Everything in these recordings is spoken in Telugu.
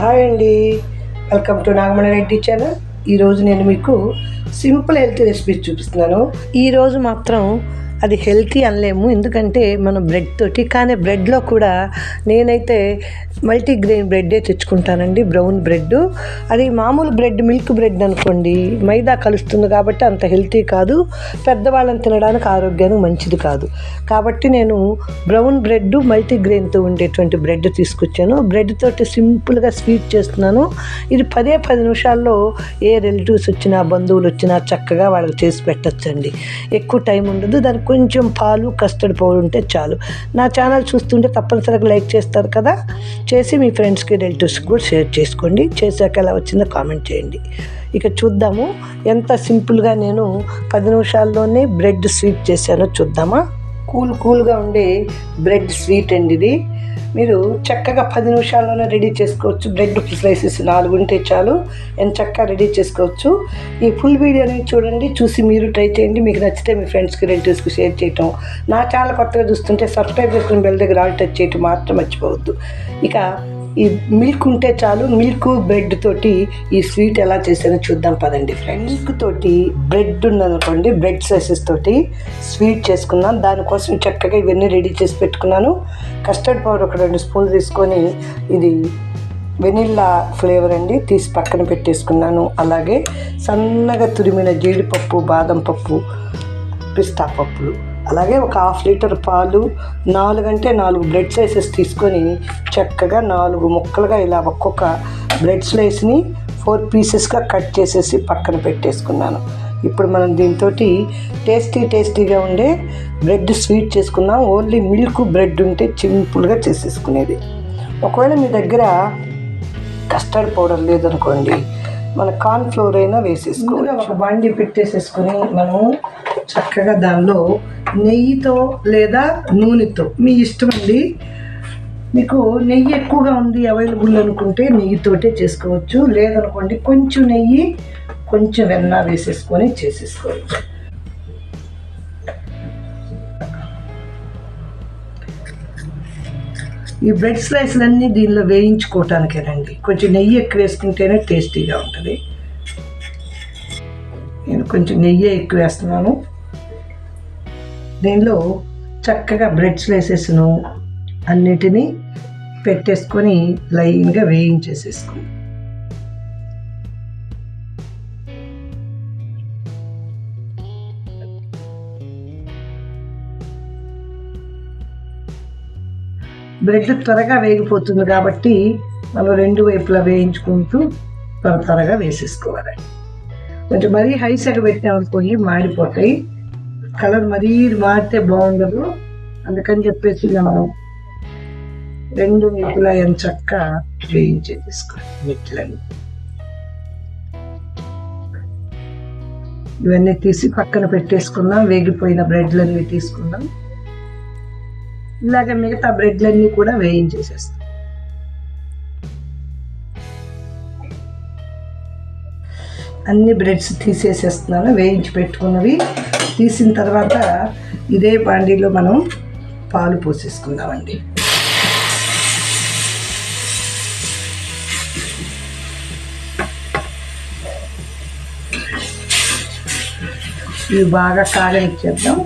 హాయ్ అండి. Welcome to Nagamani Reddy channel ఈరోజు నేను మీకు సింపుల్ హెల్త్ రెసిపీస్ చూపిస్తున్నాను. ఈరోజు మాత్రం అది హెల్తీ అనలేము. ఎందుకంటే మనం బ్రెడ్ తోటి కానీ బ్రెడ్లో కూడా నేనైతే మల్టీగ్రెయిన్ బ్రెడ్డే తెచ్చుకుంటానండి బ్రౌన్ బ్రెడ్ అది మామూలు బ్రెడ్ మిల్క్ బ్రెడ్ అనుకోండి మైదా కలుస్తుంది కాబట్టి అంత హెల్తీ కాదు. పెద్దవాళ్ళని తినడానికి ఆరోగ్యానికి మంచిది కాదు. కాబట్టి నేను బ్రౌన్ బ్రెడ్ మల్టీగ్రెయిన్తో ఉండేటువంటి బ్రెడ్ తీసుకొచ్చాను. బ్రెడ్ తోటి సింపుల్గా స్వీట్ చేస్తున్నాను. ఇది పదే పది నిమిషాల్లో ఏ రిలేటివ్స్ వచ్చినా బంధువులు వచ్చినా చక్కగా వాళ్ళకి చేసి పెట్టచ్చండి. ఎక్కువ టైం ఉండదు. దానికి కొంచెం పాలు కస్టర్డ్ పౌడర్ ఉంటే చాలు. నా ఛానల్ చూస్తుంటే తప్పనిసరిగా లైక్ చేస్తారు కదా? చేసి మీ ఫ్రెండ్స్కి రిలేటివ్స్కి కూడా షేర్ చేసుకోండి. చేశాక ఎలా వచ్చిందో కామెంట్ చేయండి. ఇక చూద్దాము. ఎంత సింపుల్గా నేను పది నిమిషాల్లోనే బ్రెడ్ స్వీట్ చేశానో చూద్దామా? కూల్ కూల్గా ఉండే బ్రెడ్ స్వీట్ అండి ఇది. మీరు చక్కగా పది నిమిషాల్లోనే రెడీ చేసుకోవచ్చు. బ్రెడ్ స్లైసెస్ నాలుగు ఉంటే చాలు. ఎంత చక్కగా రెడీ చేసుకోవచ్చు. ఈ ఫుల్ వీడియోని చూడండి చూసి మీరు ట్రై చేయండి. మీకు నచ్చితే మీ ఫ్రెండ్స్కి రిలేటివ్స్కి షేర్ చేయటం. నా ఛానల్ కొత్తగా చూస్తుంటే సబ్స్క్రైబ్ చేసుకుని బెల్ దగ్గర ఆల్ టచ్ చేయటం మాత్రం మర్చిపోవద్దు. ఇక ఈ మిల్క్ ఉంటే చాలు మిల్క్ బ్రెడ్ తోటి ఈ స్వీట్ ఎలా చేసానో చూద్దాం పదండి ఫ్రెండ్స్ మిల్క్ తోటి బ్రెడ్ ఉందనుకోండి బ్రెడ్ సైసెస్ తోటి స్వీట్ చేసుకున్నాను దానికోసం చక్కగా ఇవన్నీ రెడీ చేసి పెట్టుకున్నాను. కస్టర్డ్ పౌడర్ ఒక రెండు స్పూన్లు తీసుకొని ఇది వెనిల్లా ఫ్లేవర్ అండి తీసి పక్కన పెట్టేసుకున్నాను. అలాగే సన్నగా తురిమిన జీడిపప్పు బాదం పప్పు పిస్తా పప్పులు. అలాగే ఒక హాఫ్ లీటర్ పాలు నాలుగంటే నాలుగు బ్రెడ్ స్లైసెస్ తీసుకొని చక్కగా నాలుగు ముక్కలుగా ఇలా ఒక్కొక్క బ్రెడ్ స్లైస్ని ఫోర్ పీసెస్గా కట్ చేసేసి పక్కన పెట్టేసుకున్నాను. ఇప్పుడు మనం దీంతో టేస్టీ టేస్టీగా ఉండే బ్రెడ్ స్వీట్ చేసుకున్నాం ఓన్లీ మిల్క్ బ్రెడ్ ఉంటే సింపుల్గా చేసేసుకునేది. ఒకవేళ మీ దగ్గర కస్టర్డ్ పౌడర్ లేదనుకోండి మన కార్న్ ఫ్లోర్ అయినా వేసేసుకోవాలి ఒక బండి పెట్టేసేసుకొని మనం చక్కగా దానిలో నెయ్యితో లేదా నూనెతో. మీ ఇష్టం అండి. మీకు నెయ్యి ఎక్కువగా ఉంది అవైలబుల్ అనుకుంటే నెయ్యితోటే చేసుకోవచ్చు. లేదనుకోండి కొంచెం నెయ్యి కొంచెం వెన్న వేసేసుకొని చేసేసుకోవచ్చు. ఈ బ్రెడ్ స్లైస్లన్నీ దీనిలో వేయించుకోవటానికేనండి. కొంచెం నెయ్యి ఎక్కువ వేసుకుంటేనే టేస్టీగా ఉంటుంది. నేను కొంచెం నెయ్యి ఎక్కువ వేస్తున్నాను దీనిలో చక్కగా బ్రెడ్ స్లైసెస్ను అన్నిటినీ పెట్టేసుకొని లైన్గా వేయించేసేసుకున్నాను బ్రెడ్ త్వరగా వేగిపోతుంది కాబట్టి మనం రెండు వైపులా వేయించుకుంటూ త్వర త్వరగా వేసేసుకోవాలి. కొంచెం మరీ హై సైడ్ పెట్టామనుకోండి మాడిపోతాయి. కలర్ మరీ మారితే బాగుండదు. అందుకని చెప్పేసి మనం రెండు వైపులా ఎంత చక్క వేయించే తీసుకోవాలి మెట్లని ఇవన్నీ తీసి పక్కన పెట్టేసుకుందాం. వేగిపోయిన బ్రెడ్లన్నీ తీసుకుందాం. ఇలాగ మిగతా బ్రెడ్లన్నీ కూడా వేయించేసేస్తాం. అన్ని బ్రెడ్స్ తీసేసేస్తున్నాను వేయించి పెట్టుకున్నవి. తీసిన తర్వాత ఇదే బాండీలో మనం పాలు పోసేసుకుందామండి. ఇవి బాగా కాగనిచ్చేద్దాం.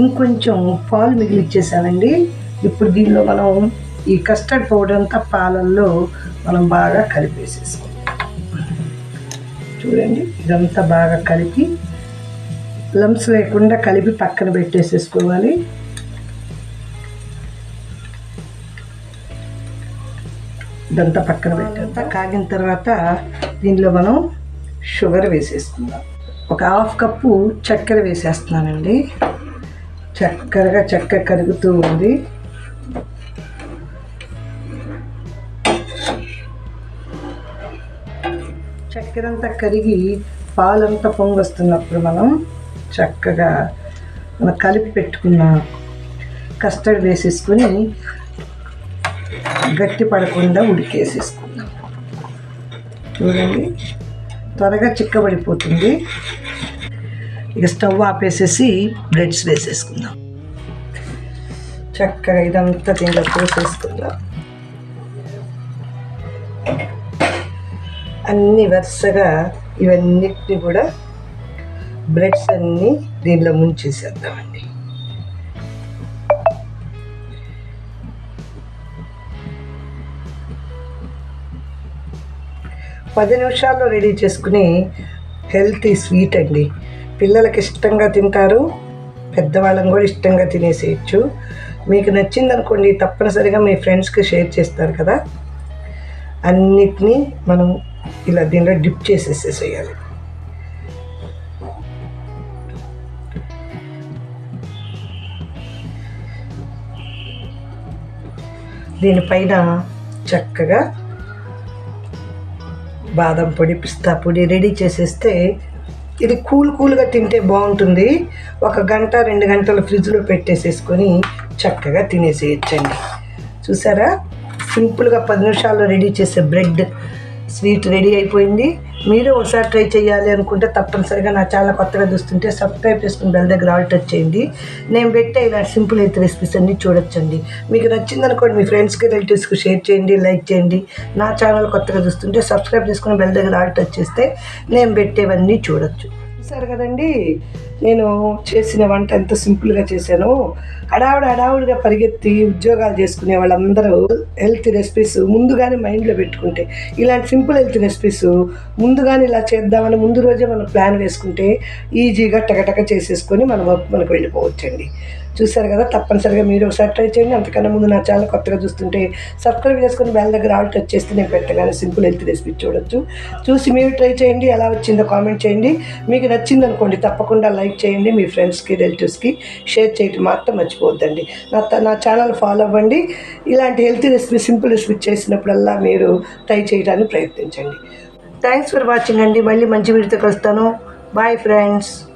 ఇంకొంచెం పాలు మిగిలిచ్చేసానండి ఇప్పుడు దీనిలో మనం ఈ కస్టర్డ్ పౌడర్ అంతా పాలల్లో మనం బాగా కలిపేసేసుకోవాలి. చూడండి ఇదంతా బాగా కలిపి లమ్స్ లేకుండా కలిపి పక్కన పెట్టేసేసుకోవాలి. ఇదంతా పక్కన పెట్టంతా కాగిన తర్వాత దీనిలో మనం షుగర్ వేసేసుకుందాం. ఒక హాఫ్ కప్పు చక్కెర వేసేస్తున్నానండి. చక్కగా చక్క కరుగుతూ ఉంది. చక్కెరంతా కరిగి పాలంతా పొంగొస్తున్నప్పుడు మనం చక్కగా మనం కలిపి పెట్టుకున్న కస్టర్డ్ వేసేసుకొని గట్టి పడకుండా ఉడికేసేసుకుందాం. చూడండి త్వరగా చిక్కబడిపోతుంది. ఇక స్టవ్ ఆపేసేసి బ్రెడ్స్ వేసేసుకుందాం. చక్కగా ఇదంతా దీంట్లో పోసేసుకుందాం. అన్ని వరుసగా ఇవన్నిటిని కూడా బ్రెడ్స్ అన్నీ దీనిలో ముంచేసేద్దామండి. పది నిమిషాల్లో రెడీ చేసుకుని హెల్తీ స్వీట్ అండి. పిల్లలకి ఇష్టంగా తింటారు పెద్దవాళ్ళని కూడా ఇష్టంగా తినేసేయచ్చు. మీకు నచ్చిందనుకోండి తప్పనిసరిగా మీ ఫ్రెండ్స్కి షేర్ చేస్తారు కదా. అన్నిటినీ మనం ఇలా దీనిలో డిప్ చేసేసేసేయాలి. దీనిపైన చక్కగా బాదం పొడి పిస్తా పొడి రెడీ చేసేస్తే ఇది కూల్ కూల్గా తింటే బాగుంటుంది. ఒక గంట రెండు గంటలు ఫ్రిడ్జ్లో పెట్టేసేసుకొని చక్కగా తినేసేయచ్చండి. చూసారా? సింపుల్గా పది నిమిషాల్లో రెడీ చేసే బ్రెడ్ స్వీట్ రెడీ అయిపోయింది. మీరు ఒకసారి ట్రై చేయాలి అనుకుంటే తప్పనిసరిగా నా ఛానల్ కొత్తగా చూస్తుంటే సబ్స్క్రైబ్ చేసుకుని బెల్ దగ్గర ఆల్ టచ్ చేయండి. నేను పెట్టే ఇలా సింపుల్ అయితే రెసిపీస్ అన్ని చూడొచ్చండి. మీకు నచ్చింది అనుకోండి మీ ఫ్రెండ్స్కి రిలేటివ్స్కి షేర్ చేయండి లైక్ చేయండి. నా ఛానల్ కొత్తగా చూస్తుంటే సబ్స్క్రైబ్ చేసుకుని బెల్ దగ్గర ఆల్ టచ్ చేస్తే నేను పెట్టేవన్నీ చూడొచ్చు. చూసారు కదండి? నేను చేసిన వంట ఎంత సింపుల్గా చేశాను హడావుడి హడావుడిగా పరిగెత్తి ఉద్యోగాలు చేసుకునే వాళ్ళందరూ హెల్త్ రెసిపీస్ ముందుగానే మైండ్లో పెట్టుకుంటే ఇలాంటి సింపుల్ హెల్త్ రెసిపీస్ ముందుగానే ఇలా చేద్దామని ముందు రోజే మనం ప్లాన్ వేసుకుంటే ఈజీగా టకటక చేసేసుకొని మన వర్క్ మనకు వెళ్ళిపోవచ్చండి. చూసారు కదా తప్పనిసరిగా మీరు ఒకసారి ట్రై చేయండి. అంతకన్నా ముందు నా ఛానల్ కొత్తగా చూస్తుంటే సబ్స్క్రైబ్ చేసుకుని బెల్ దగ్గర ఆల్ టచ్ చేస్తే నేను పెట్టగానే సింపుల్ హెల్త్ రెసిపీ చూడొచ్చు. చూసి మీరు ట్రై చేయండి ఎలా వచ్చిందో కామెంట్ చేయండి. మీకు నచ్చింది అనుకోండి తప్పకుండా లైక్ చేయండి. మీ ఫ్రెండ్స్కి రిలేటివ్స్కి షేర్ చేయటం మాత్రం మర్చిపోద్దండి నా త- నా ఛానల్ ఫాలో అవ్వండి. ఇలాంటి హెల్తీ రెసిపీ సింపుల్ రెసిపీ చేసినప్పుడల్లా మీరు ట్రై చేయడానికి ప్రయత్నించండి. థ్యాంక్స్ ఫర్ వాచింగ్ అండి. మళ్ళీ మంచి వీడితో కలుస్తాను. Bye friends.